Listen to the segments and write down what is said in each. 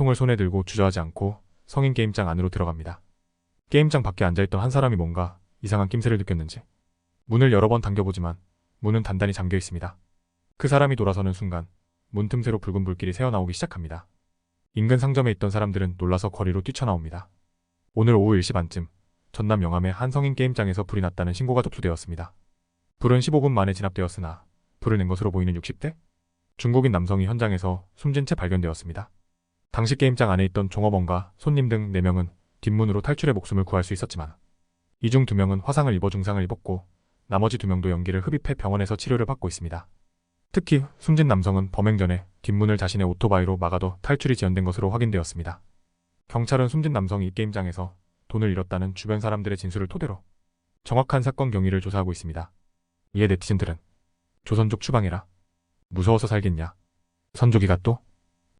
통을 손에 들고 주저하지 않고 성인 게임장 안으로 들어갑니다. 게임장 밖에 앉아있던 한 사람이 뭔가 이상한 낌새를 느꼈는지 문을 여러 번 당겨보지만 문은 단단히 잠겨 있습니다. 그 사람이 돌아서는 순간 문 틈새로 붉은 불길이 새어나오기 시작합니다. 인근 상점에 있던 사람들은 놀라서 거리로 뛰쳐나옵니다. 오늘 오후 1시 반쯤 전남 영암의 한 성인 게임장에서 불이 났다는 신고가 접수되었습니다. 불은 15분 만에 진압되었으나 불을 낸 것으로 보이는 60대 중국인 남성이 현장에서 숨진 채 발견되었습니다. 당시 게임장 안에 있던 종업원과 손님 등 4명은 뒷문으로 탈출해 목숨을 구할 수 있었지만 이 중 2명은 화상을 입어 중상을 입었고 나머지 2명도 연기를 흡입해 병원에서 치료를 받고 있습니다. 특히 숨진 남성은 범행 전에 뒷문을 자신의 오토바이로 막아도 탈출이 지연된 것으로 확인되었습니다. 경찰은 숨진 남성이 이 게임장에서 돈을 잃었다는 주변 사람들의 진술을 토대로 정확한 사건 경위를 조사하고 있습니다. 이에 네티즌들은 조선족 추방해라. 무서워서 살겠냐. 선조기가 또?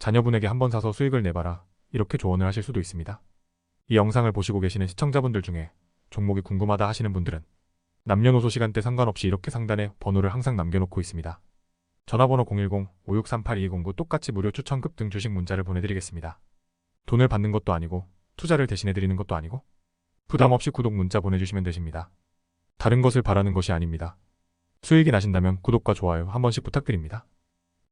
자녀분에게 한 번 사서 수익을 내봐라 이렇게 조언을 하실 수도 있습니다. 이 영상을 보시고 계시는 시청자분들 중에 종목이 궁금하다 하시는 분들은 남녀노소 시간대 상관없이 이렇게 상단에 번호를 항상 남겨놓고 있습니다. 전화번호 010-5638-2209 똑같이 무료 추천급 등 주식 문자를 보내드리겠습니다. 돈을 받는 것도 아니고 투자를 대신해드리는 것도 아니고 부담 없이 구독 문자 보내주시면 되십니다. 다른 것을 바라는 것이 아닙니다. 수익이 나신다면 구독과 좋아요 한 번씩 부탁드립니다.